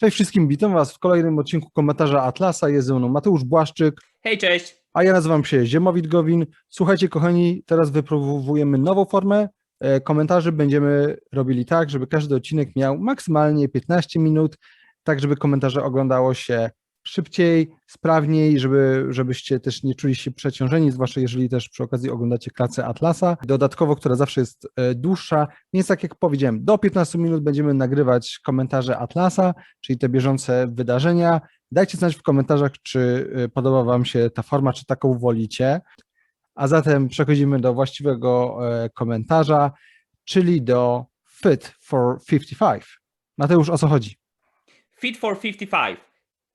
Cześć wszystkim, witam Was w kolejnym odcinku komentarza Atlasa. Jest ze mną Mateusz Błaszczyk, Hej, cześć! a ja nazywam się Ziemowit Gowin. Słuchajcie, kochani, teraz wypróbujemy nową formę. E, Komentarzy będziemy robili tak, żeby każdy odcinek miał maksymalnie 15 minut, tak żeby komentarze oglądało się szybciej, sprawniej, żeby, żebyście też nie czuli się przeciążeni, zwłaszcza jeżeli też przy okazji oglądacie klasę Atlasa, dodatkowo, która zawsze jest e, dłuższa, więc tak jak powiedziałem, do 15 minut będziemy nagrywać komentarze Atlasa, czyli te bieżące wydarzenia. Dajcie znać w komentarzach, czy y, podoba Wam się ta forma, czy taką wolicie. A zatem przechodzimy do właściwego e, komentarza, czyli do Fit for 55. Mateusz, o co chodzi? Fit for 55.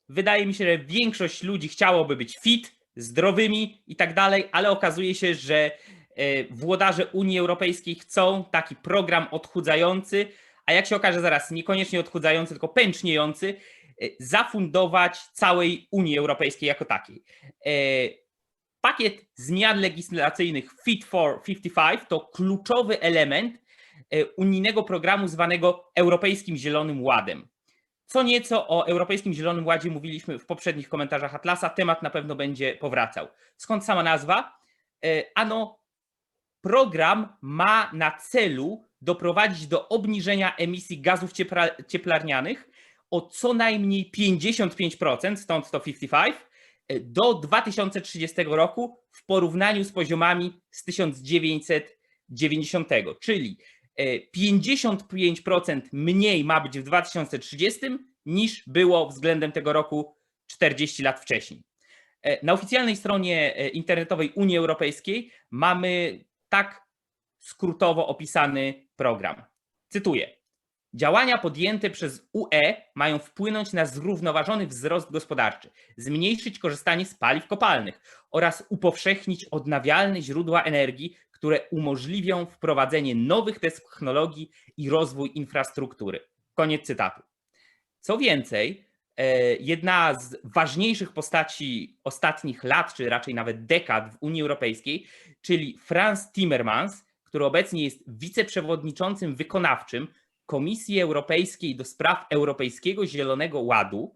Wydaje mi się, że większość ludzi chciałoby być fit, zdrowymi i tak dalej, ale okazuje się, że e, włodarze Unii Europejskiej chcą taki program odchudzający, a jak się okaże zaraz, niekoniecznie odchudzający, tylko pęczniejący, e, zafundować całej Unii Europejskiej jako takiej. E, Pakiet zmian legislacyjnych Fit for 55 to kluczowy element unijnego programu zwanego Europejskim Zielonym Ładem. Co nieco o Europejskim Zielonym Ładzie mówiliśmy w poprzednich komentarzach Atlasa, temat na pewno będzie powracał. Skąd sama nazwa? E, Ano, program ma na celu doprowadzić do obniżenia emisji gazów ciepla- cieplarnianych o co najmniej 55%, stąd to 55, e, do 2030 roku w porównaniu z poziomami z 1990, czyli 55% mniej ma być w 2030 niż było względem tego roku 40 lat wcześniej. E, Na oficjalnej stronie e, internetowej Unii Europejskiej mamy tak skrótowo opisany program. Cytuję. Działania podjęte przez UE mają wpłynąć na zrównoważony wzrost gospodarczy, zmniejszyć korzystanie z paliw kopalnych oraz upowszechnić odnawialne źródła energii, które umożliwią wprowadzenie nowych technologii i rozwój infrastruktury. Koniec cytatu. Co więcej, e, jedna z ważniejszych postaci ostatnich lat, czy raczej nawet dekad w Unii Europejskiej, czyli Franz Timmermans, który obecnie jest wiceprzewodniczącym wykonawczym Komisji Europejskiej do spraw Europejskiego Zielonego Ładu,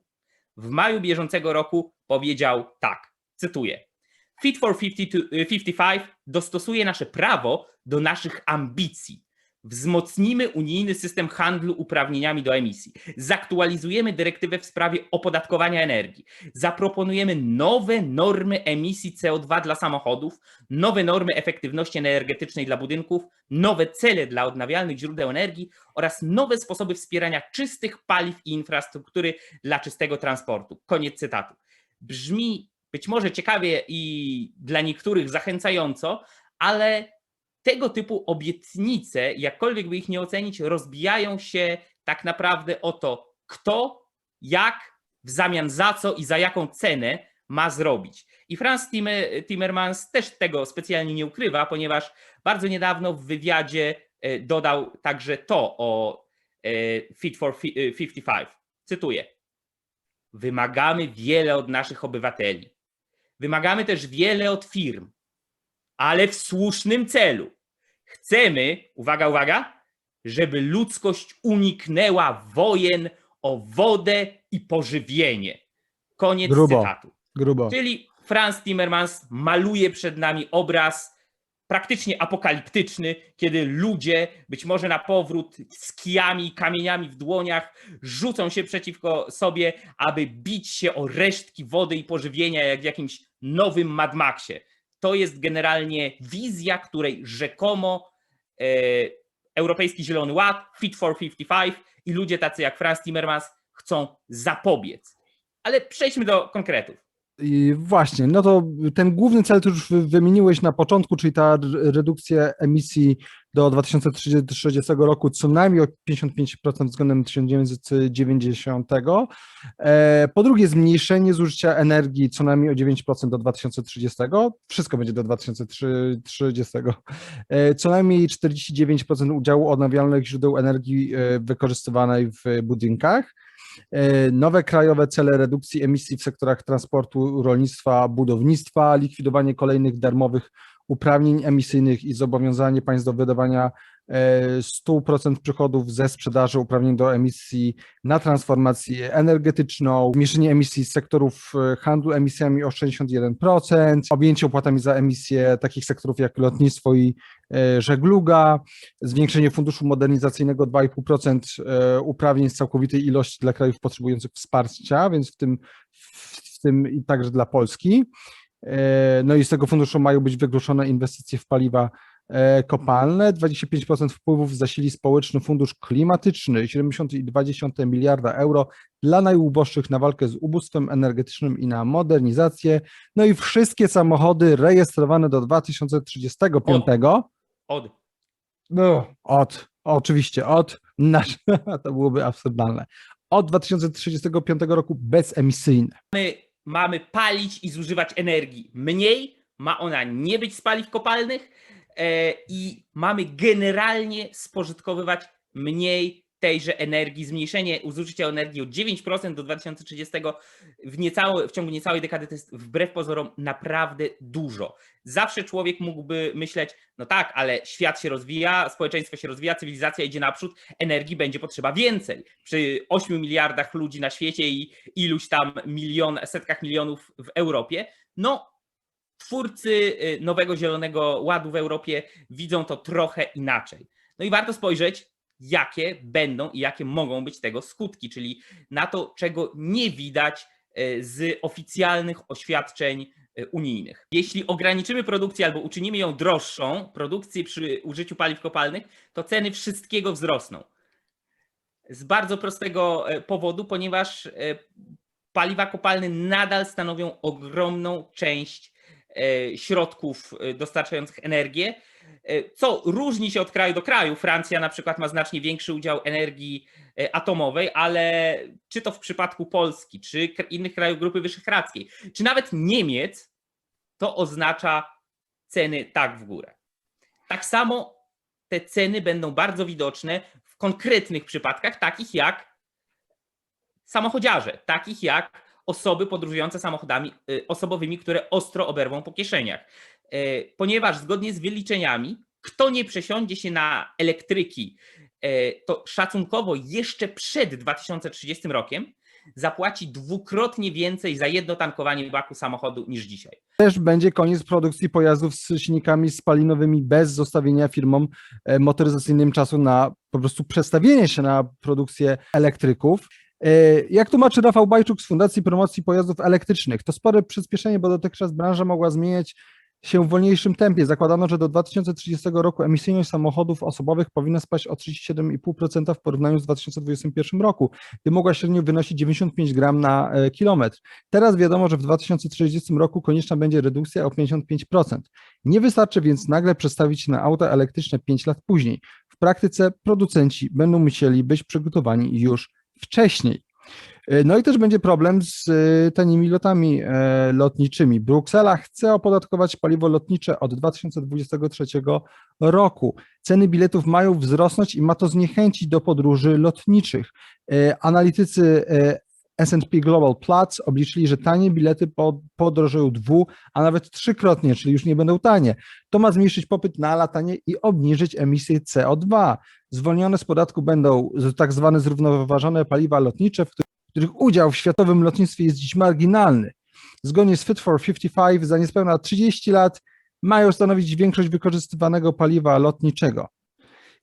w maju bieżącego roku powiedział tak, cytuję. Fit for 52 55 dostosuje nasze prawo do naszych ambicji. Wzmocnimy unijny system handlu uprawnieniami do emisji. Zaktualizujemy dyrektywę w sprawie opodatkowania energii. Zaproponujemy nowe normy emisji CO2 dla samochodów, nowe normy efektywności energetycznej dla budynków, nowe cele dla odnawialnych źródeł energii oraz nowe sposoby wspierania czystych paliw i infrastruktury dla czystego transportu. Koniec cytatu. Brzmi być może ciekawie i dla niektórych zachęcająco, ale tego typu obietnice, jakkolwiek by ich nie ocenić, rozbijają się tak naprawdę o to, kto, jak, w zamian za co i za jaką cenę ma zrobić. I Franz Timmer- Timmermans też tego specjalnie nie ukrywa, ponieważ bardzo niedawno w wywiadzie e, dodał także to o e, Fit for Fi- e, 55. Cytuję. Wymagamy wiele od naszych obywateli. Wymagamy też wiele od firm, ale w słusznym celu. Chcemy, uwaga, uwaga, żeby ludzkość uniknęła wojen o wodę i pożywienie. Koniec Grubo. cytatu. Grubo. Czyli Franz Timmermans maluje przed nami obraz praktycznie apokaliptyczny, kiedy ludzie, być może na powrót z kijami i kamieniami w dłoniach, rzucą się przeciwko sobie, aby bić się o resztki wody i pożywienia, jak w jakimś nowym Mad Maxie. To jest generalnie wizja, której rzekomo e, Europejski Zielony Ład, Fit for 55 i ludzie tacy jak Franz Timmermans chcą zapobiec. Ale przejdźmy do konkretów. I właśnie, no to ten główny cel, to już wy- wymieniłeś na początku, czyli ta redukcja emisji do 2030 roku co najmniej o 55% względem 1990. E, Po drugie, zmniejszenie zużycia energii co najmniej o 9% do 2030. Wszystko będzie do 2030. E, Co najmniej 49% udziału odnawialnych źródeł energii e, wykorzystywanej w budynkach. Nowe krajowe cele redukcji emisji w sektorach transportu, rolnictwa, budownictwa, likwidowanie kolejnych darmowych uprawnień emisyjnych i zobowiązanie państw do wydawania e, 100% przychodów ze sprzedaży uprawnień do emisji na transformację energetyczną, zmniejszenie emisji z sektorów e, handlu emisjami o 61%, objęcie opłatami za emisje takich sektorów jak lotnictwo i e, żegluga, zwiększenie funduszu modernizacyjnego 2,5% e, uprawnień z całkowitej ilości dla krajów potrzebujących wsparcia, więc w tym, w tym i także dla Polski. E, No i z tego funduszu mają być wykluczone inwestycje w paliwa e, kopalne. 25% wpływów zasili społeczny fundusz klimatyczny, 70,2 miliarda euro dla najuboższych na walkę z ubóstwem energetycznym i na modernizację. No i wszystkie samochody rejestrowane do 2035. Od No, od, oczywiście, od, nasz, to byłoby absurdalne. Od 2035 roku bezemisyjne. my mamy palić i zużywać energii. Mniej, ma ona nie być z paliw kopalnych e, i mamy generalnie spożytkowywać mniej tejże energii. Zmniejszenie zużycia energii o 9% do 2030 w, niecałe, w ciągu niecałej dekady to jest wbrew pozorom naprawdę dużo. Zawsze człowiek mógłby myśleć, no tak, ale świat się rozwija, społeczeństwo się rozwija, cywilizacja idzie naprzód, energii będzie potrzeba więcej. Przy 8 miliardach ludzi na świecie i iluś tam milion, setkach milionów w Europie, no twórcy y, nowego Zielonego Ładu w Europie widzą to trochę inaczej. No i warto spojrzeć, jakie będą i jakie mogą być tego skutki, czyli na to, czego nie widać y, z oficjalnych oświadczeń y, unijnych. Jeśli ograniczymy produkcję albo uczynimy ją droższą, produkcję przy użyciu paliw kopalnych, to ceny wszystkiego wzrosną. Z bardzo prostego e, powodu, ponieważ e, paliwa kopalne nadal stanowią ogromną część e, środków e, dostarczających energię, e, co różni się od kraju do kraju. Francja na przykład ma znacznie większy udział energii e, atomowej, ale czy to w przypadku Polski, czy innych krajów Grupy Wyszehradzkiej, czy nawet Niemiec, to oznacza ceny tak w górę. Tak samo te ceny będą bardzo widoczne w konkretnych przypadkach, takich jak samochodziarze, takich jak osoby podróżujące samochodami y, osobowymi, które ostro oberwą po kieszeniach. Y, Ponieważ zgodnie z wyliczeniami, kto nie przesiądzie się na elektryki, y, to szacunkowo jeszcze przed 2030 rokiem zapłaci dwukrotnie więcej za jedno tankowanie baku samochodu niż dzisiaj. Też będzie koniec produkcji pojazdów z silnikami spalinowymi bez zostawienia firmom e, motoryzacyjnym czasu na po prostu przestawienie się na produkcję elektryków. E, Jak tłumaczy Rafał Bajczuk z Fundacji Promocji Pojazdów Elektrycznych, to spore przyspieszenie, bo dotychczas branża mogła zmieniać się w wolniejszym tempie. Zakładano, że do 2030 roku emisyjność samochodów osobowych powinna spaść o 37,5% w porównaniu z 2021 roku, gdy mogła średnio wynosić 95 gram na e, kilometr. Teraz wiadomo, że w 2030 roku konieczna będzie redukcja o 55%. Nie wystarczy więc nagle przestawić się na auta elektryczne 5 lat później. W praktyce producenci będą musieli być przygotowani już wcześniej. E, No i też będzie problem z e, tanimi lotami e, lotniczymi. Bruksela chce opodatkować paliwo lotnicze od 2023 roku. Ceny biletów mają wzrosnąć i ma to zniechęcić do podróży lotniczych. Analitycy S&P Global Platz obliczyli, że tanie bilety po- podrożeją dwu, a nawet trzykrotnie, czyli już nie będą tanie. To ma zmniejszyć popyt na latanie i obniżyć emisję CO2. Zwolnione z podatku będą tak zwane zrównoważone paliwa lotnicze, w których udział w światowym lotnictwie jest dziś marginalny. Zgodnie z Fit for 55 za niespełna 30 lat mają stanowić większość wykorzystywanego paliwa lotniczego.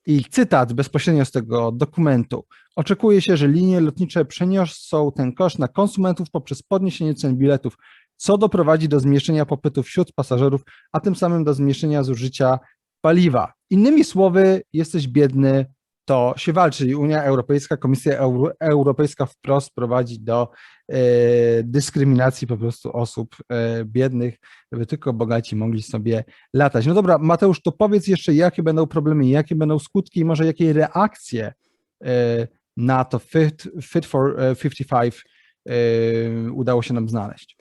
I cytat bezpośrednio z tego dokumentu. Oczekuje się, że linie lotnicze przeniosą ten koszt na konsumentów poprzez podniesienie cen biletów, co doprowadzi do zmniejszenia popytu wśród pasażerów, a tym samym do zmniejszenia zużycia paliwa. Innymi słowy, jesteś biedny, to się walczy. I Unia Europejska, Komisja Euro, Europejska wprost prowadzi do e, dyskryminacji po prostu osób e, biednych, żeby tylko bogaci mogli sobie latać. No dobra, Mateusz, to powiedz jeszcze, jakie będą problemy, jakie będą skutki i może jakie reakcje e, na to Fit, fit for e, 55 e, udało się nam znaleźć.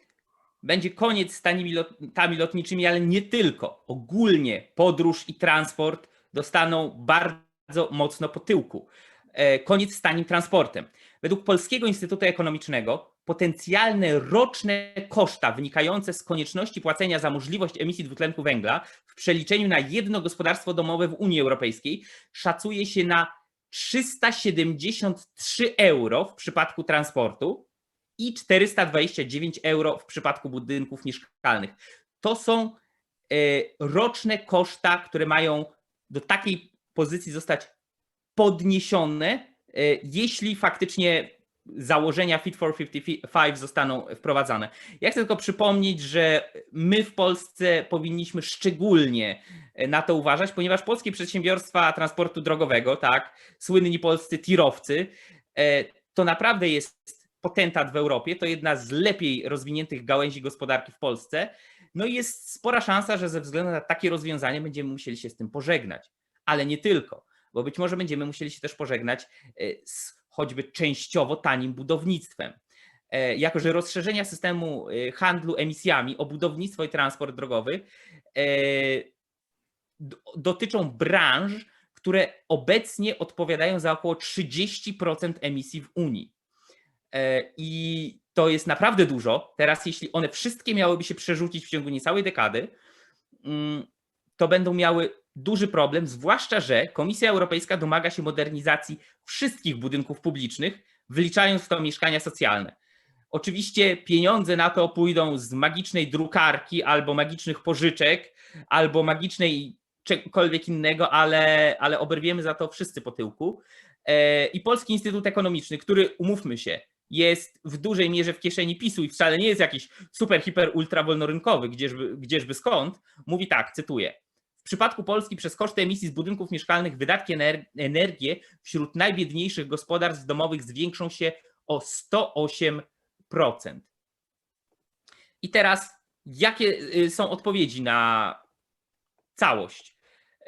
Będzie koniec z tanimi lotami lotniczymi, ale nie tylko. Ogólnie podróż i transport dostaną bardzo mocno po tyłku. E, Koniec z tanim transportem. Według Polskiego Instytutu Ekonomicznego potencjalne roczne koszta wynikające z konieczności płacenia za możliwość emisji dwutlenku węgla w przeliczeniu na jedno gospodarstwo domowe w Unii Europejskiej szacuje się na 373 euro w przypadku transportu i 429 euro w przypadku budynków mieszkalnych. To są e, roczne koszta, które mają do takiej pozycji zostać podniesione, e, jeśli faktycznie założenia Fit for 55 zostaną wprowadzane. Ja chcę tylko przypomnieć, że my w Polsce powinniśmy szczególnie e, na to uważać, ponieważ polskie przedsiębiorstwa transportu drogowego, tak, słynni polscy tirowcy, e, to naprawdę jest potentat w Europie, to jedna z lepiej rozwiniętych gałęzi gospodarki w Polsce. No i jest spora szansa, że ze względu na takie rozwiązanie będziemy musieli się z tym pożegnać. Ale nie tylko, bo być może będziemy musieli się też pożegnać e, z choćby częściowo tanim budownictwem. E, Jako, że rozszerzenia systemu e, handlu emisjami o budownictwo i transport drogowy dotyczą branż, które obecnie odpowiadają za około 30% emisji w Unii. I to jest naprawdę dużo. Teraz, jeśli one wszystkie miałyby się przerzucić w ciągu niecałej dekady, mm, to będą miały duży problem, zwłaszcza, że Komisja Europejska domaga się modernizacji wszystkich budynków publicznych, wliczając w to mieszkania socjalne. Oczywiście pieniądze na to pójdą z magicznej drukarki albo magicznych pożyczek, albo magicznej czegokolwiek innego, ale, ale oberwiemy za to wszyscy po tyłku. E, I Polski Instytut Ekonomiczny, który, umówmy się, jest w dużej mierze w kieszeni PiSu i wcale nie jest jakiś super, hiper, ultra wolnorynkowy, gdzieżby, gdzieżby skąd, mówi tak, cytuję. W przypadku Polski przez koszty emisji z budynków mieszkalnych wydatki ener- energię wśród najbiedniejszych gospodarstw domowych zwiększą się o 108%. I teraz, jakie y, są odpowiedzi na całość?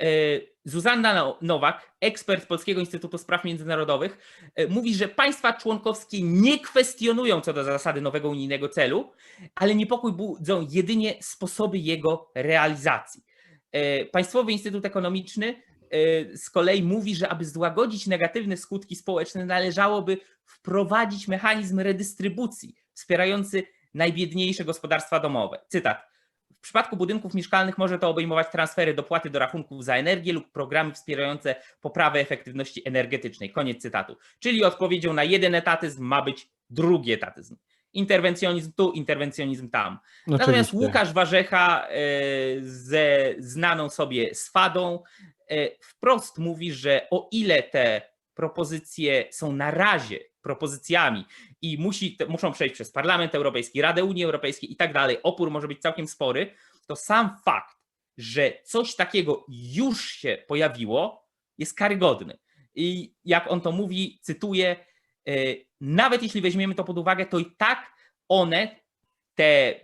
Y, Zuzanna No- Nowak, ekspert Polskiego Instytutu Spraw Międzynarodowych, y, mówi, że państwa członkowskie nie kwestionują co do zasady nowego unijnego celu, ale niepokój budzą jedynie sposoby jego realizacji. E, Państwowy Instytut Ekonomiczny e, z kolei mówi, że aby złagodzić negatywne skutki społeczne, należałoby wprowadzić mechanizm redystrybucji wspierający najbiedniejsze gospodarstwa domowe. Cytat. W przypadku budynków mieszkalnych może to obejmować transfery dopłaty do rachunków za energię lub programy wspierające poprawę efektywności energetycznej. Koniec cytatu. Czyli odpowiedzią na jeden etatyzm ma być drugi etatyzm. Interwencjonizm tu, interwencjonizm tam. Natomiast Oczywiście. Łukasz Warzecha e, ze znaną sobie swadą e, wprost mówi, że o ile te propozycje są na razie propozycjami i musi, muszą przejść przez Parlament Europejski, Radę Unii Europejskiej i tak dalej, opór może być całkiem spory, to sam fakt, że coś takiego już się pojawiło, jest karygodny. I jak on to mówi, cytuję, e, nawet jeśli weźmiemy to pod uwagę, to i tak one, te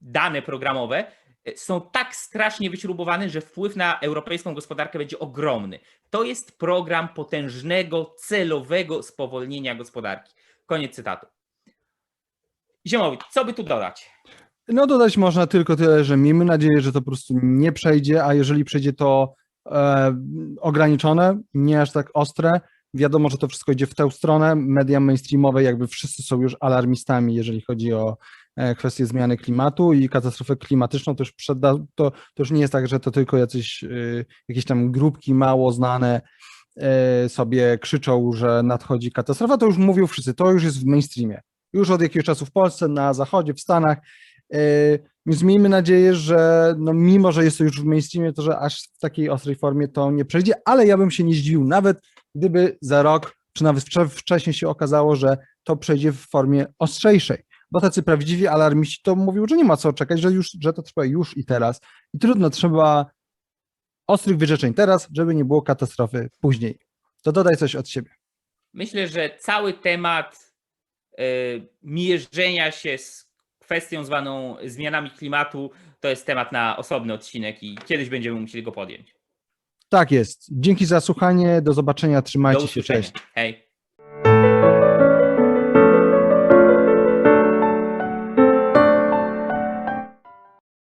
dane programowe, e, są tak strasznie wyśrubowane, że wpływ na europejską gospodarkę będzie ogromny. To jest program potężnego, celowego spowolnienia gospodarki. Koniec cytatu. Ziemowit, co by tu dodać? No dodać można tylko tyle, że miejmy nadzieję, że to po prostu nie przejdzie, a jeżeli przejdzie to e, ograniczone, nie aż tak ostre. Wiadomo, że to wszystko idzie w tę stronę. Media mainstreamowe jakby wszyscy są już alarmistami, jeżeli chodzi o e, kwestie zmiany klimatu i katastrofę klimatyczną. To już, to, to już nie jest tak, że to tylko jacyś, y, jakieś tam grupki mało znane e, sobie krzyczą, że nadchodzi katastrofa. To już mówią wszyscy, to już jest w mainstreamie. Już od jakiegoś czasu w Polsce, na zachodzie, w Stanach. E, Więc miejmy nadzieję, że no mimo, że jest to już w mainstreamie, to że aż w takiej ostrej formie to nie przejdzie, ale ja bym się nie zdziwił, nawet gdyby za rok, czy nawet wcze- wcześniej się okazało, że to przejdzie w formie ostrzejszej. Bo tacy prawdziwi alarmiści to mówią, że nie ma co czekać, że, już, że to trwa już i teraz. I trudno, trzeba ostrych wyrzeczeń teraz, żeby nie było katastrofy później. To dodaj coś od siebie. Myślę, że cały temat e, mierzenia się z kwestią zwaną zmianami klimatu to jest temat na osobny odcinek i kiedyś będziemy musieli go podjąć. Tak jest. Dzięki za słuchanie. Do zobaczenia. Do Trzymajcie się. usłyszenia. Cześć. Hej.